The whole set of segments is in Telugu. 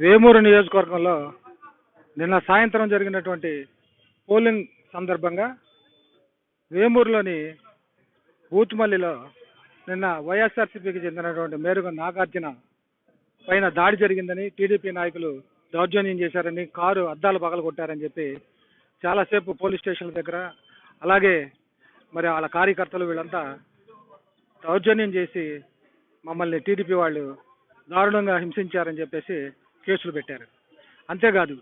వేమూరు నియోజకవర్గంలో నిన్న సాయంత్రం జరిగినటువంటి పోలింగ్ సందర్భంగా వేమూరులోని బూత్మల్లిలో నిన్న వైఎస్ఆర్సీపీకి చెందినటువంటి మేరుగ నాగార్జున పైన దాడి జరిగిందని టీడీపీ నాయకులు దౌర్జన్యం చేశారని కారు అద్దాలు పగలగొట్టారని చెప్పి చాలాసేపు పోలీస్ స్టేషన్ల దగ్గర అలాగే మరి వాళ్ళ కార్యకర్తలు వీళ్ళంతా దౌర్జన్యం చేసి మమ్మల్ని టీడీపీ వాళ్ళు దారుణంగా హింసించారని చెప్పేసి కేసులు పెట్టారు. అంతేకాదు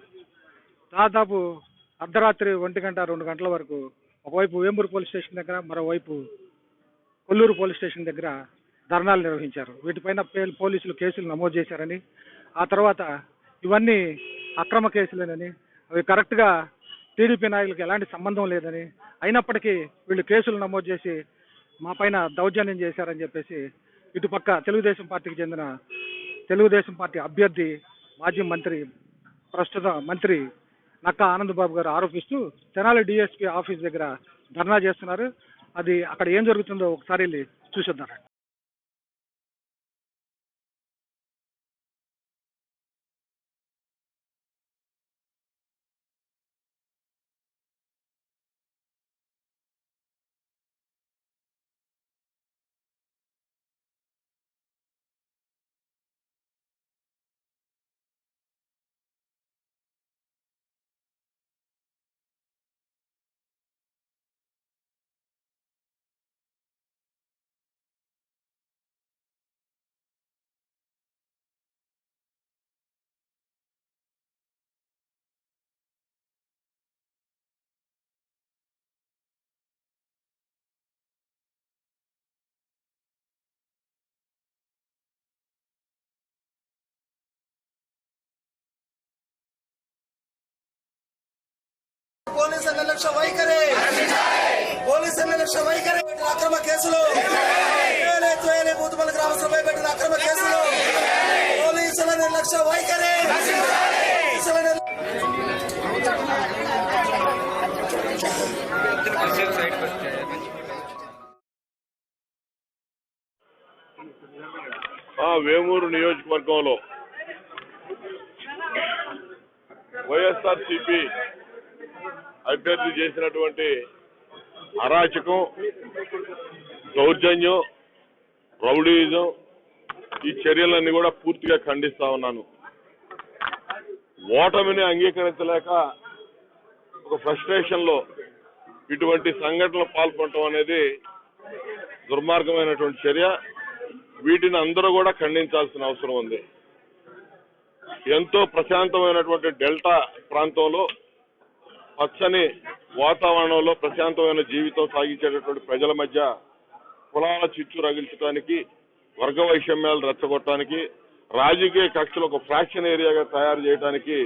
దాదాపు అర్ధరాత్రి ఒంటి గంట రెండు గంటల వరకు ఒకవైపు వేంబూరు పోలీస్ స్టేషన్ దగ్గర మరోవైపు కొల్లూరు పోలీస్ స్టేషన్ దగ్గర ధర్నాలు నిర్వహించారు. వీటిపైన పే- పోలీసులు కేసులు నమోదు చేశారని ఆ తర్వాత ఇవన్నీ అక్రమ కేసులేనని అవి కరెక్ట్గా టీడీపీ నాయకులకు ఎలాంటి సంబంధం లేదని అయినప్పటికీ వీళ్ళు కేసులు నమోదు చేసి మా పైన దౌర్జన్యం చేశారని చెప్పేసి ఇటుపక్క తెలుగుదేశం పార్టీకి చెందిన తెలుగుదేశం పార్టీ అభ్యర్థి మాజీ మంత్రి ప్రస్తుత మంత్రి నక్కా ఆనందబాబు గారు ఆరోపిస్తూ తెనాలి డిఎస్పీ ఆఫీస్ దగ్గర ధర్నా చేస్తున్నారు. అది అక్కడ ఏం జరుగుతుందో ఒకసారి వెళ్ళి చూసొద్దాం. పోలీసుల నిర్లక్ష్య వైఖరి. పోలీసుల నిర్లక్ష్య వైఖరి పెట్టిన అక్రమ కేసులు. తేలే గ్రామ సభ పెట్టిన అక్రమ కేసులు. పోలీసుల నిర్లక్ష్య వైఖరి. వేమూరు నియోజకవర్గంలో వైఎస్ఆర్ సిపి అభ్యర్థి చేసినటువంటి అరాచకం దౌర్జన్యం రౌడీజం ఈ చర్యలన్నీ కూడా పూర్తిగా ఖండిస్తా ఉన్నాను. ఓటమిని అంగీకరించలేక ఒక ఫ్రస్ట్రేషన్లో ఇటువంటి సంఘటనలు పాల్గొనడం అనేది దుర్మార్గమైనటువంటి చర్య. వీటిని అందరూ కూడా ఖండించాల్సిన అవసరం ఉంది. ఎంతో ప్రశాంతమైనటువంటి డెల్టా ప్రాంతంలో పచ్చని వాతావరణంలో ప్రశాంతమైన జీవితం సాగించేటటువంటి ప్రజల మధ్య కులాల చిచ్చు రగిల్చడానికి వర్గ వైషమ్యాలు రెచ్చగొట్టడానికి రాజకీయ కక్షలు ఒక ఫ్రాక్షన్ ఏరియాగా తయారు చేయడానికి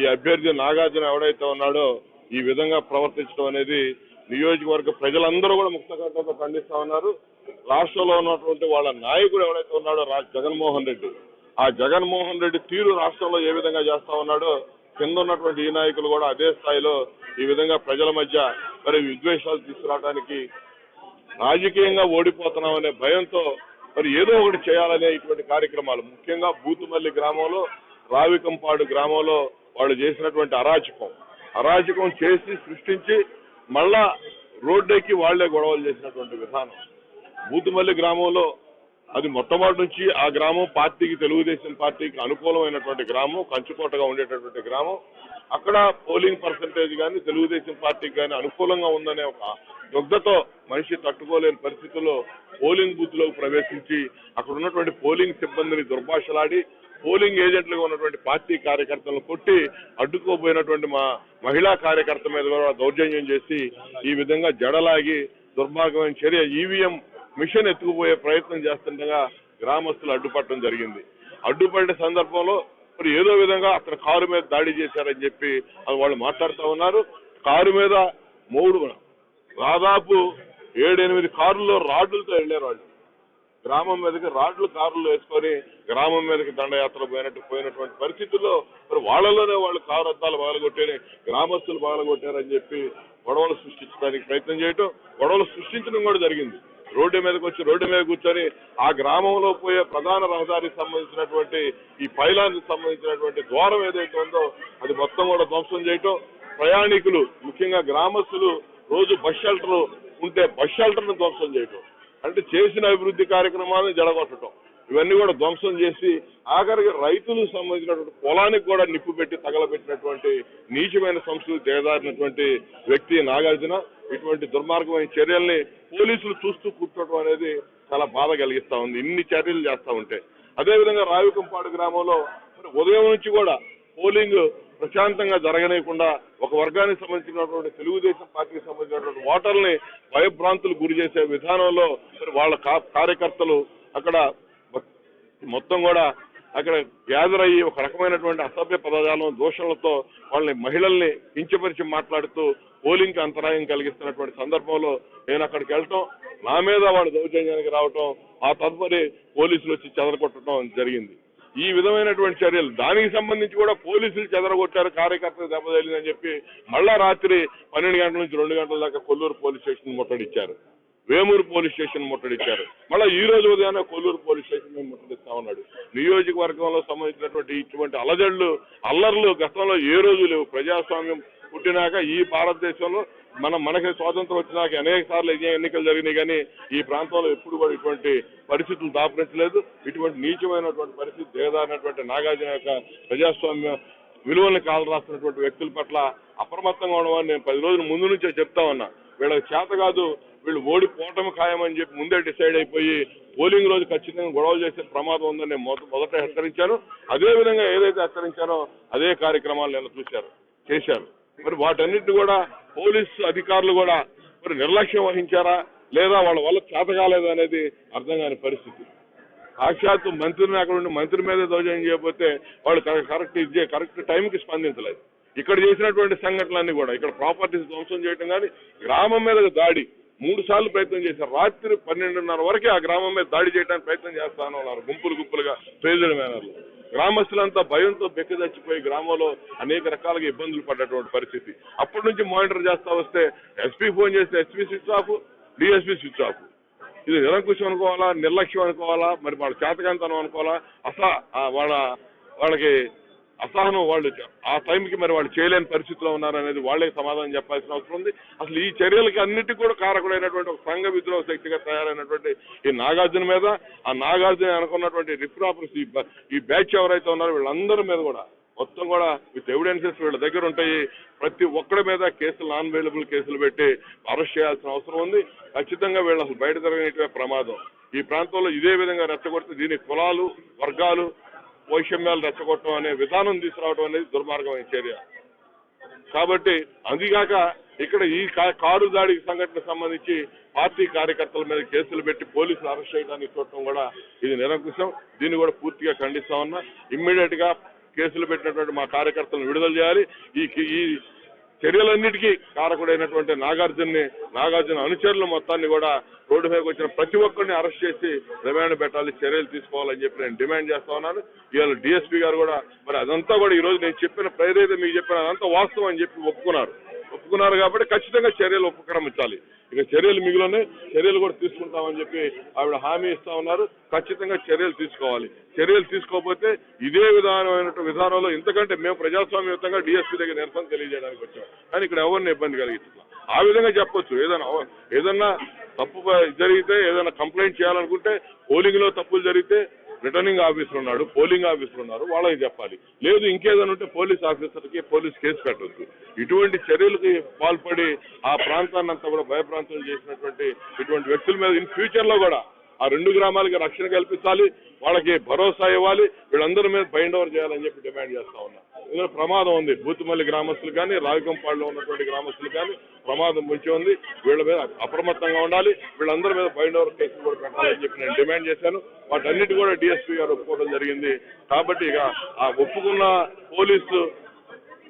ఈ అభ్యర్థి నాగార్జున ఎవడైతే ఉన్నాడో ఈ విధంగా ప్రవర్తించడం అనేది నియోజకవర్గ ప్రజలందరూ కూడా ముక్తకంఠంతో ఖండిస్తా ఉన్నారు. రాష్ట్రంలో ఉన్నటువంటి వాళ్ళ నాయకుడు ఎవరైతే ఉన్నాడో రా జగన్మోహన్ రెడ్డి. ఆ జగన్మోహన్ రెడ్డి తీరు రాష్ట్రంలో ఏ విధంగా చేస్తా ఉన్నాడో కింద ఉన్నటువంటి ఈ నాయకులు కూడా అదే స్థాయిలో ఈ విధంగా ప్రజల మధ్య మరి విద్వేషాలు తీసుకురావడానికి రాజకీయంగా ఓడిపోతున్నామనే భయంతో మరి ఏదో ఒకటి చేయాలనే ఇటువంటి కార్యక్రమాలు. ముఖ్యంగా బూతుమల్లి గ్రామంలో రావికంపాడు గ్రామంలో వాళ్ళు చేసినటువంటి అరాచకం. అరాచకం చేసి సృష్టించి మళ్ళా రోడ్డెక్కి వాళ్ళే గొడవలు చేసినటువంటి విధానం. బూతుమల్లి గ్రామంలో అది మొట్టమొదటి నుంచి ఆ గ్రామం పార్టీకి తెలుగుదేశం పార్టీకి అనుకూలమైనటువంటి గ్రామం కంచుకోటగా ఉండేటటువంటి గ్రామం. అక్కడ పోలింగ్ పర్సంటేజ్ కానీ తెలుగుదేశం పార్టీకి కానీ అనుకూలంగా ఉందనే ఒక దుగ్ధతో మనిషి తట్టుకోలేని పరిస్థితుల్లో పోలింగ్ బూత్లోకి ప్రవేశించి అక్కడ ఉన్నటువంటి పోలింగ్ సిబ్బందిని దుర్భాషలాడి పోలింగ్ ఏజెంట్లుగా ఉన్నటువంటి పార్టీ కార్యకర్తలను కొట్టి అడ్డుకోబోయినటువంటి మా మహిళా కార్యకర్త మీద కూడా దౌర్జన్యం చేసి ఈ విధంగా జడలాగి దుర్మార్గమైన చర్య ఈవీఎం మిషన్ ఎత్తుకుపోయే ప్రయత్నం చేస్తుండగా గ్రామస్తులు అడ్డుపడటం జరిగింది. అడ్డుపడిన సందర్భంలో మరి ఏదో విధంగా అతను కారు మీద దాడి చేశారని చెప్పి అది వాళ్ళు మాట్లాడుతూ ఉన్నారు. కారు మీద మూడు దాదాపు ఏడెనిమిది కారుల్లో రాడ్లతో వెళ్ళారు వాళ్ళు. గ్రామం మీదకి రాడ్లు కారులు వేసుకొని గ్రామం మీదకి దండయాత్ర పోయినట్టు పోయినటువంటి పరిస్థితుల్లో మరి వాళ్ళలోనే వాళ్ళు కారు అద్దాలు బాగలగొట్టారు గ్రామస్తులు బాగలగొట్టారని చెప్పి గొడవలు సృష్టించడానికి ప్రయత్నం చేయటం గొడవలు సృష్టించడం కూడా జరిగింది. రోడ్డు మీదకి వచ్చి రోడ్డు మీద కూర్చొని ఆ గ్రామంలో పోయే ప్రధాన రహదారికి సంబంధించినటువంటి ఈ పైలానికి సంబంధించినటువంటి ద్వారం ఏదైతే ఉందో అది మొత్తం కూడా ధ్వంసం చేయటం. ప్రయాణికులు ముఖ్యంగా గ్రామస్తులు రోజు బస్ షెల్టర్ ఉంటే బస్ షెల్టర్ను ధ్వంసం చేయటం. అంటే చేసిన అభివృద్ధి కార్యక్రమాలను జడగొట్టడం ఇవన్నీ కూడా ధ్వంసం చేసి ఆఖరికి రైతులకు సంబంధించినటువంటి పొలానికి కూడా నిప్పు పెట్టి తగలబెట్టినటువంటి నీచమైన సంస్కృతి దిగజారినటువంటి వ్యక్తి నాగార్జున. ఇటువంటి దుర్మార్గమైన చర్యల్ని పోలీసులు చూస్తూ కూర్చోవడం అనేది చాలా బాధ కలిగిస్తా ఉంది. ఇన్ని చర్యలు చేస్తూ ఉంటే. అదేవిధంగా రావికంపాడు గ్రామంలో మరి ఉదయం నుంచి కూడా పోలింగ్ ప్రశాంతంగా జరగనీయకుండా ఒక వర్గానికి సంబంధించినటువంటి తెలుగుదేశం పార్టీకి సంబంధించినటువంటి ఓటర్ని భయభ్రాంతులు గురి చేసే విధానంలో మరి వాళ్ళ కా- కార్యకర్తలు అక్కడ మొత్తం కూడా అక్కడ గ్యాదర్ అయ్యి ఒక రకమైనటువంటి అసభ్య పదజాలం దోషణలతో వాళ్ళని మహిళల్ని కించపరిచి మాట్లాడుతూ పోలింగ్కి అంతరాయం కలిగిస్తున్నటువంటి సందర్భంలో నేను అక్కడికి వెళ్ళటం నా మీద వాడు దౌర్జన్యానికి రావటం ఆ తదుపరి పోలీసులు వచ్చి చెదరగొట్టడం జరిగింది. ఈ విధమైనటువంటి చర్యలు దానికి సంబంధించి కూడా పోలీసులు చెదరగొట్టారు కార్యకర్తలు దెబ్బతగిలిందని చెప్పి మళ్ళా రాత్రి పన్నెండు గంటల నుంచి రెండు గంటల దాకా కొల్లూరు పోలీస్ స్టేషన్ ముట్టడిచ్చారు. వేమూరు పోలీస్ స్టేషన్ ముట్టడిచ్చారు. మళ్ళీ ఈ రోజు ఉదయాన్నే కొల్లూరు పోలీస్ స్టేషన్ మేము ముట్టడిస్తా ఉన్నాడు. నియోజకవర్గంలో సంబంధించినటువంటి ఇటువంటి అలజడులు అల్లర్లు గతంలో ఏ రోజు లేవు. ప్రజాస్వామ్యం పుట్టినాక ఈ భారతదేశంలో మనం మనకి స్వాతంత్రం వచ్చినాక అనేక సార్లు ఎన్నికలు జరిగినాయి కానీ ఈ ప్రాంతంలో ఎప్పుడు కూడా ఇటువంటి పరిస్థితులు దాపరించలేదు. ఇటువంటి నీచమైనటువంటి పరిస్థితి దేదారినటువంటి నాగార్జున యొక్క ప్రజాస్వామ్య విలువల్ని కాల రాస్తున్నటువంటి వ్యక్తుల పట్ల అప్రమత్తంగా ఉండమని నేను పది రోజుల ముందు నుంచే చెప్తా ఉన్నా. వీళ్ళకి చేత కాదు వీళ్ళు ఓడిపోవటం ఖాయమని చెప్పి ముందే డిసైడ్ అయిపోయి పోలింగ్ రోజు ఖచ్చితంగా గొడవలు చేసే ప్రమాదం ఉందని నేను మొదట హెచ్చరించాను. అదే విధంగా ఏదైతే హెచ్చరించానో అదే కార్యక్రమాలు నేను చూశారు చేశారు. మరి వాటన్నిటిని కూడా పోలీసు అధికారులు కూడా మరి నిర్లక్ష్యం వహించారా? లేదా వాళ్ళ వల్ల చేత కాలేదు అనేది అర్థం కాని పరిస్థితి. సాక్షాత్తు మంత్రిని అక్కడ ఉండి మంత్రి మీద దౌర్జన్యం చేయకపోతే వాళ్ళు కరెక్ట్ ఇచ్చే కరెక్ట్ టైంకి స్పందించలేదు. ఇక్కడ చేసినటువంటి సంఘటనలన్నీ కూడా ఇక్కడ ప్రాపర్టీస్ ధ్వంసం చేయడం కానీ గ్రామం మీద దాడి మూడు సార్లు ప్రయత్నం చేశారు. రాత్రి పన్నెండున్నర వరకే ఆ గ్రామం మీద దాడి చేయడానికి ప్రయత్నం చేస్తాను ఉన్నారు గుంపులు గుంపులుగా పేదల మేనర్లు. గ్రామస్తులంతా భయంతో బెక్కదచ్చిపోయి గ్రామంలో అనేక రకాలుగా ఇబ్బందులు పడ్డటువంటి పరిస్థితి. అప్పటి నుంచి మానిటర్ చేస్తా వస్తే ఎస్పీ ఫోన్ చేస్తే SP switch off DSP switch off. ఇది నిరంకుశం అనుకోవాలా నిర్లక్ష్యం అనుకోవాలా మరి వాళ్ళ చేతకాంతనం అనుకోవాలా? అసలు వాళ్ళ వాళ్ళకి అసహనం వాళ్ళు ఆ టైంకి మరి వాళ్ళు చేయలేని పరిస్థితిలో ఉన్నారనేది వాళ్ళే సమాధానం చెప్పాల్సిన అవసరం ఉంది. అసలు ఈ చర్యలకి అన్నిటికీ కూడా కారకుడైనటువంటి ఒక సంఘ విద్రోహ శక్తిగా తయారైనటువంటి ఈ నాగార్జున మీద ఆ నాగార్జున అనుకున్నటువంటి రిఫ్రాపర్స్ ఈ బ్యాచ్ ఎవరైతే ఉన్నారో వీళ్ళందరి మీద కూడా మొత్తం కూడా విత్ ఎవిడెన్సెస్ వీళ్ళ దగ్గర ఉంటాయి. ప్రతి ఒక్కడి మీద కేసులు నాన్ అవైలబుల్ కేసులు పెట్టి అరెస్ట్ చేయాల్సిన అవసరం ఉంది. ఖచ్చితంగా వీళ్ళు అసలు బయట జరగనిటే ప్రమాదం. ఈ ప్రాంతంలో ఇదే విధంగా రెచ్చగొడితే దీని కులాలు వర్గాలు వైషమ్యాలు రెచ్చగొట్టడం అనే విధానం తీసుకురావడం అనేది దుర్మార్గమైన చర్య. కాబట్టి అందుగాక ఇక్కడ ఈ కారు దాడి సంఘటనకు సంబంధించి పార్టీ కార్యకర్తల మీద కేసులు పెట్టి పోలీసులు అరెస్ట్ చేయడానికి చూడటం కూడా ఇది నిరంకుశం. దీన్ని కూడా పూర్తిగా ఖండిస్తా ఉన్నా. ఇమ్మీడియట్గా కేసులు పెట్టినటువంటి మా కార్యకర్తలను విడుదల చేయాలి. ఈ చర్యలన్నిటికీ కారకుడైనటువంటి నాగార్జున్ని నాగార్జున అనుచరులు మొత్తాన్ని కూడా రోడ్డు మీదకి వచ్చిన ప్రతి ఒక్కరిని అరెస్ట్ చేసి రిమాండ్ పెట్టాలి చర్యలు తీసుకోవాలని చెప్పి నేను డిమాండ్ చేస్తా ఉన్నాను. ఇవాళ డిఎస్పీ గారు కూడా మరి అదంతా కూడా ఈ రోజు నేను చెప్పిన ప్రేరేత మీకు చెప్పిన అదంతా వాస్తవం అని చెప్పి ఒప్పుకున్నారు. ఒప్పుకున్నారు కాబట్టి ఖచ్చితంగా చర్యలు ఉపక్రమించాలి. ఇక చర్యలు మిగిలిన చర్యలు కూడా తీసుకుంటామని చెప్పి ఆవిడ హామీ ఇస్తా ఉన్నారు. ఖచ్చితంగా చర్యలు తీసుకోవాలి. చర్యలు తీసుకోకపోతే ఇదే విధానమైన విధానంలో ఇంతకంటే మేము ప్రజాస్వామ్యయుతంగా డిఎస్పీ దగ్గర నిరసన తెలియజేయడానికి వచ్చాం. కానీ ఇక్కడ ఎవరిని ఇబ్బంది కలిగించాం ఆ విధంగా చెప్పొచ్చు. ఏదైనా ఏదన్నా తప్పు జరిగితే ఏదైనా కంప్లైంట్ చేయాలనుకుంటే పోలింగ్లో తప్పులు జరిగితే రిటర్నింగ్ ఆఫీసర్ ఉన్నాడు పోలింగ్ ఆఫీసర్ ఉన్నారు వాళ్ళకి చెప్పాలి. లేదు ఇంకేదైనా ఉంటే పోలీస్ ఆఫీసర్కి పోలీస్ కేసు పెట్టవచ్చు ఇటువంటి చర్యలకి పాల్పడి ఆ ప్రాంతాన్ని అంతా కూడా భయప్రాంతం చేసినటువంటి ఇటువంటి వ్యక్తుల మీద ఇన్ ఫ్యూచర్లో కూడా ఆ రెండు గ్రామాలకి రక్షణ కల్పించాలి వాళ్ళకి భరోసా ఇవ్వాలి వీళ్ళందరి మీద బైండ్ ఓవర్ చేయాలని చెప్పి డిమాండ్ చేస్తా ఉన్నా. ఇందులో ప్రమాదం ఉంది. బూతుమల్లి గ్రామస్తులు కానీ రావికంపాడులో ఉన్నటువంటి గ్రామస్తులు కానీ ప్రమాదం ముంచి ఉంది. వీళ్ళ మీద అప్రమత్తంగా ఉండాలి. వీళ్ళందరి మీద బైండ్ ఓవర్ కేసులు కూడా పెట్టాలని చెప్పి నేను డిమాండ్ చేశాను. వాటన్నిటి కూడా డిఎస్పీ గారు ఒప్పుకోవడం జరిగింది. కాబట్టి ఇక ఆ ఒప్పుకున్న పోలీసు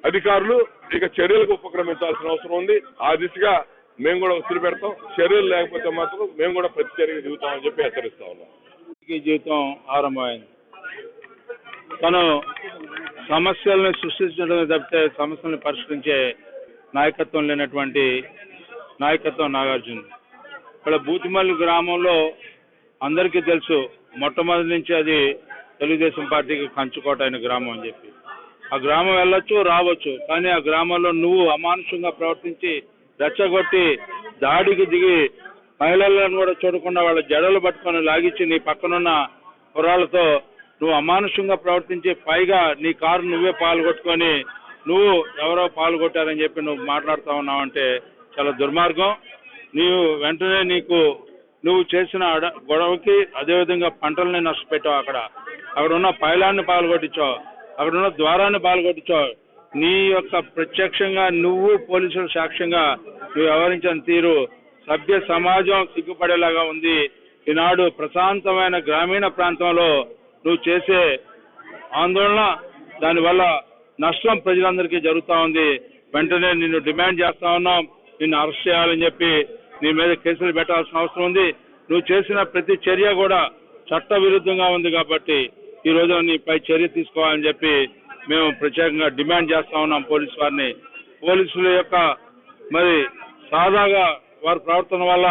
అధికారులు ఇక చర్యలకు ఉపక్రమించాల్సిన అవసరం ఉంది. ఆ దిశగా మేము కూడా ఒత్తిడి పెడతాం. చర్యలు లేకపోతే మాత్రం మేము కూడా ప్రతి చర్యకు దిగుతామని చెప్పి హెచ్చరిస్తా ఉన్నాం. జీవితం ఆరంభమైంది. తను సమస్యలను సృష్టించడమే తప్పితే సమస్యలను పరిష్కరించే నాయకత్వం లేనటువంటి నాయకత్వం నాగార్జున. ఇక్కడ బూతిమల్లి గ్రామంలో అందరికీ తెలుసు మొట్టమొదటి నుంచి అది తెలుగుదేశం పార్టీకి కంచుకోట అయిన గ్రామం అని చెప్పి. ఆ గ్రామం వెళ్ళొచ్చు రావచ్చు కానీ ఆ గ్రామంలో నువ్వు అమానుషంగా ప్రవర్తించి రెచ్చగొట్టి దాడికి దిగి మహిళలను కూడా చూడకుండా వాళ్ళ జడలు పట్టుకొని లాగించి నీ పక్కనున్న కుర్రాళ్ళతో నువ్వు అమానుషంగా ప్రవర్తించి పైగా నీ కారు నువ్వే పాల్గొట్టుకొని నువ్వు ఎవరో పాల్గొట్టారని చెప్పి నువ్వు మాట్లాడుతా ఉన్నావంటే చాలా దుర్మార్గం. నీవు వెంటనే నీకు నువ్వు చేసిన గొడవకి అదేవిధంగా పంటల్ని నష్టపెట్టావు అక్కడ. అక్కడ ఉన్న పైలాన్ని పాల్గొట్టించావు అక్కడ ఉన్న ద్వారాన్ని పాల్గొట్టించావు నీ యొక్క ప్రత్యక్షంగా నువ్వు పోలీసుల సాక్ష్యంగా నువ్వు వ్యవహరించిన తీరు సభ్య సమాజం సిగ్గుపడేలాగా ఉంది. ఈనాడు ప్రశాంతమైన గ్రామీణ ప్రాంతంలో నువ్వు చేసే ఆందోళన దానివల్ల నష్టం ప్రజలందరికీ జరుగుతా ఉంది. వెంటనే నిన్ను డిమాండ్ చేస్తా ఉన్నాం. నిన్ను అరెస్ట్ చేయాలని చెప్పి నీ మీద కేసులు పెట్టాల్సిన అవసరం ఉంది. నువ్వు చేసిన ప్రతి చర్య కూడా చట్ట విరుద్ధంగా ఉంది కాబట్టి ఈ రోజు నీపై చర్య తీసుకోవాలని చెప్పి మేము ప్రత్యేకంగా డిమాండ్ చేస్తా ఉన్నాం పోలీసు వారిని. పోలీసుల యొక్క మరి సాదాగా వారి ప్రవర్తన వల్ల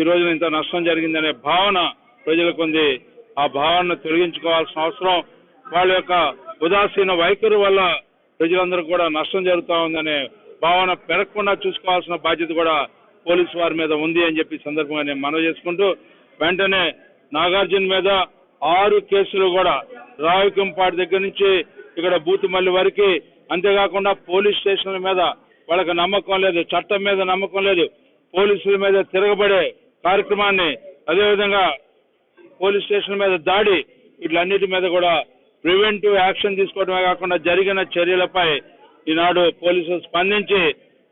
ఈ రోజున ఇంత నష్టం జరిగిందనే భావన ప్రజలకు ఉంది. ఆ భావనను తొలగించుకోవాల్సిన అవసరం వాళ్ళ యొక్క ఉదాసీన వైఖరి వల్ల ప్రజలందరూ కూడా నష్టం జరుగుతూ ఉందనే భావన పెరగకుండా చూసుకోవాల్సిన బాధ్యత కూడా పోలీసు వారి మీద ఉంది అని చెప్పి సందర్భంగా నేను మనవి చేసుకుంటూ వెంటనే నాగార్జున మీద ఆరు కేసులు కూడా రావికంపాటి దగ్గర నుంచి ఇక్కడ బూతుమల్లి వరకు. అంతేకాకుండా పోలీస్ స్టేషన్ల మీద వాళ్ళకి నమ్మకం లేదు చట్టం మీద నమ్మకం లేదు. పోలీసుల మీద తిరగబడే కార్యక్రమాన్ని అదేవిధంగా పోలీస్ స్టేషన్ మీద దాడి వీటిలన్నిటి మీద కూడా ప్రివెంటివ్ యాక్షన్ తీసుకోవడమే కాకుండా జరిగిన చర్యలపై ఈనాడు పోలీసులు స్పందించి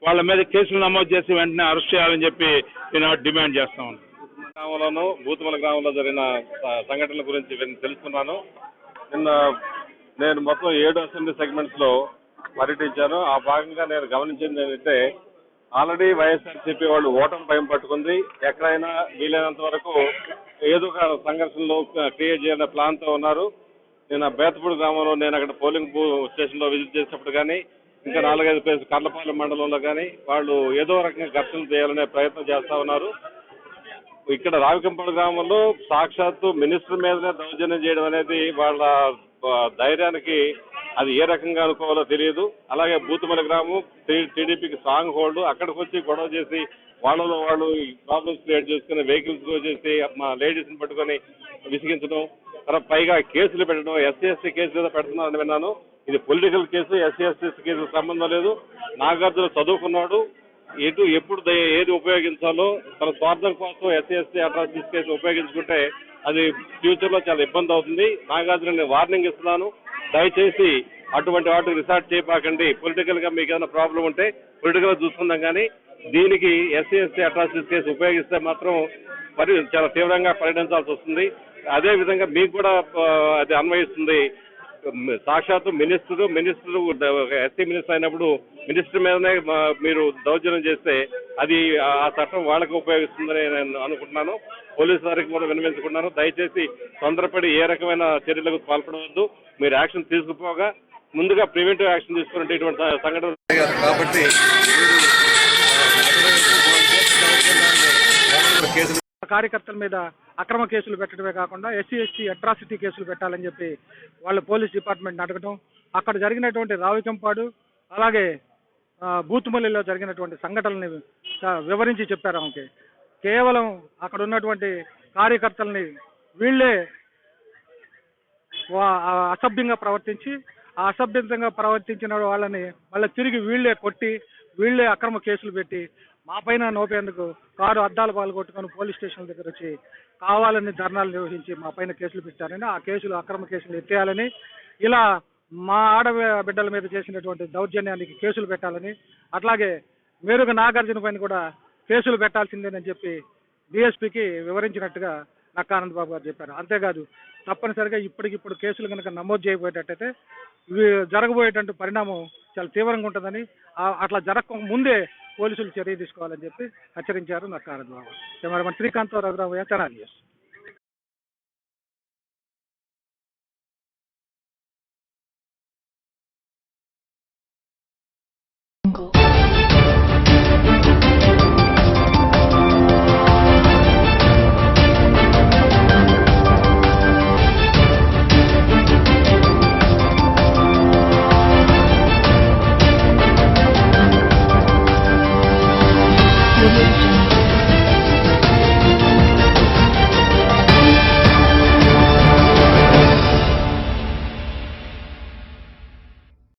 వాళ్ళ మీద కేసులు నమోదు చేసి వెంటనే అరెస్ట్ చేయాలని చెప్పి ఈనాడు డిమాండ్ చేస్తా ఉన్నాం. గ్రామంలోను బూతుమల గ్రామంలో జరిగిన సంఘటనల గురించి తెలుసుకున్నాను. నిన్న నేను మొత్తం ఏడు అసెంబ్లీ సెగ్మెంట్స్లో పర్యటించాను. ఆ భాగంగా నేను గమనించింది ఏంటంటే ఆల్రెడీ వైఎస్ఆర్సీపీ వాళ్ళు ఓటమి భయం పట్టుకుంది. ఎక్కడైనా వీలైనంత వరకు ఏదో ఒక సంఘర్షణలో క్రియేట్ చేయాలనే ప్లాన్తో ఉన్నారు. నేను బేతపూడి గ్రామంలో నేను అక్కడ పోలింగ్ స్టేషన్లో విజిట్ చేసినప్పుడు కానీ ఇంకా నాలుగైదు ప్లేస్ కర్లపాలెం మండలంలో కానీ వాళ్ళు ఏదో రకంగా ఘర్షణ చేయాలనే ప్రయత్నం చేస్తా ఉన్నారు. ఇక్కడ రావికంపల్లి గ్రామంలో సాక్షాత్తు మినిస్టర్ మీదనే దౌర్జన్యం చేయడం అనేది వాళ్ళ ధైర్యానికి అది ఏ రకంగా అనుకోవాలో తెలియదు. అలాగే బూతుమల గ్రామం టీడీపీకి స్ట్రాంగ్ హోల్డ్ అక్కడికి వచ్చి గొడవ చేసి వాళ్ళలో వాళ్ళు ప్రాబ్లమ్స్ క్రియేట్ చేసుకుని వెహికల్స్ చేసి మా లేడీస్ని పట్టుకొని విసిగించడం తర్వాత పైగా కేసులు పెట్టడం ఎస్సీ ఎస్టీ కేసు మీద పెడుతున్నారని విన్నాను. ఇది political case SC ST case సంబంధం లేదు. నాగార్జున చదువుకున్నాడు. ఎటు ఎప్పుడు ఏది ఉపయోగించాలో తన స్వార్థం కోసం ఎస్సీ ఎస్టీ అట్రాసిటీస్ కేసు ఉపయోగించుకుంటే అది ఫ్యూచర్లో చాలా ఇబ్బంది అవుతుంది. నాగార్జున నేను వార్నింగ్ ఇస్తున్నాను. దయచేసి అటువంటి వాటికి రిసార్ట్ చేయపాకండి పొలిటికల్గా మీకు ఏదైనా ప్రాబ్లం ఉంటే పొలిటికల్గా చూసుకుందాం కానీ దీనికి ఎస్సీ ఎస్టీ అట్రాసిటీస్ కేసు ఉపయోగిస్తే మాత్రం మరి చాలా తీవ్రంగా పరిగణించాల్సి వస్తుంది. అదే విధంగా మీకు కూడా అది అన్వయిస్తుంది. సాక్షాత్తు మినిస్టర్ మినిస్టర్ ఎస్సీ మినిస్టర్ అయినప్పుడు మినిస్టర్ మీదనే మీరు దౌర్జన్యం చేస్తే అది ఆ చట్టం వాళ్ళకి ఉపయోగిస్తుందని నేను అనుకుంటున్నాను. పోలీసు వారికి కూడా విన్నవించుకున్నాను దయచేసి తొందరపడి ఏ రకమైన చర్యలకు పాల్పడవద్దు. మీరు యాక్షన్ తీసుకుపోగా ముందుగా ప్రివెంటివ్ యాక్షన్ తీసుకున్నట్టు ఇటువంటి సంఘటన కాబట్టి కార్యకర్తల మీద అక్రమ కేసులు పెట్టడమే కాకుండా ఎస్సీ ఎస్టీ అట్రాసిటీ కేసులు పెట్టాలని చెప్పి వాళ్ళు పోలీస్ డిపార్ట్మెంట్ అడగటం అక్కడ జరిగినటువంటి రావికంపాడు అలాగే బూతుమల్లిలో జరిగినటువంటి సంఘటనల్ని వివరించి చెప్పారు ఆమెకి. కేవలం అక్కడ ఉన్నటువంటి కార్యకర్తల్ని వీళ్ళే వా- అసభ్యంగా ప్రవర్తించి ఆ అసభ్యంతంగా ప్రవర్తించిన వాళ్ళని మళ్ళీ తిరిగి వీళ్ళే కొట్టి వీళ్ళే అక్రమ కేసులు పెట్టి మా పైన నోపేందుకు కారు అద్దాలు పాల్గొట్టుకొని పోలీస్ స్టేషన్ దగ్గర వచ్చి కావాలని ధర్నాలు నిర్వహించి మా పైన కేసులు పెట్టారని ఆ కేసులు అక్రమ కేసులు ఎత్తేయాలని ఇలా మా ఆడ బిడ్డల మీద చేసినటువంటి దౌర్జన్యానికి కేసులు పెట్టాలని అట్లాగే మేరుగ నాగార్జున పైన కూడా కేసులు పెట్టాల్సిందేనని చెప్పి డిఎస్పీకి వివరించినట్టుగా నక్కానంద్ బాబు గారు చెప్పారు. అంతేకాదు తప్పనిసరిగా ఇప్పటికిప్పుడు కేసులు కనుక నమోదు చేయబోయేటట్టయితే ఇవి జరగబోయేటువంటి పరిణామం చాలా తీవ్రంగా ఉంటుందని అట్లా జరగక ముందే పోలీసులు చర్య తీసుకోవాలని చెప్పి హెచ్చరించారు నక్కానంద్ బాబు కెమెరామన్ శ్రీకాంత్ రఘురామయ్య తెనాలి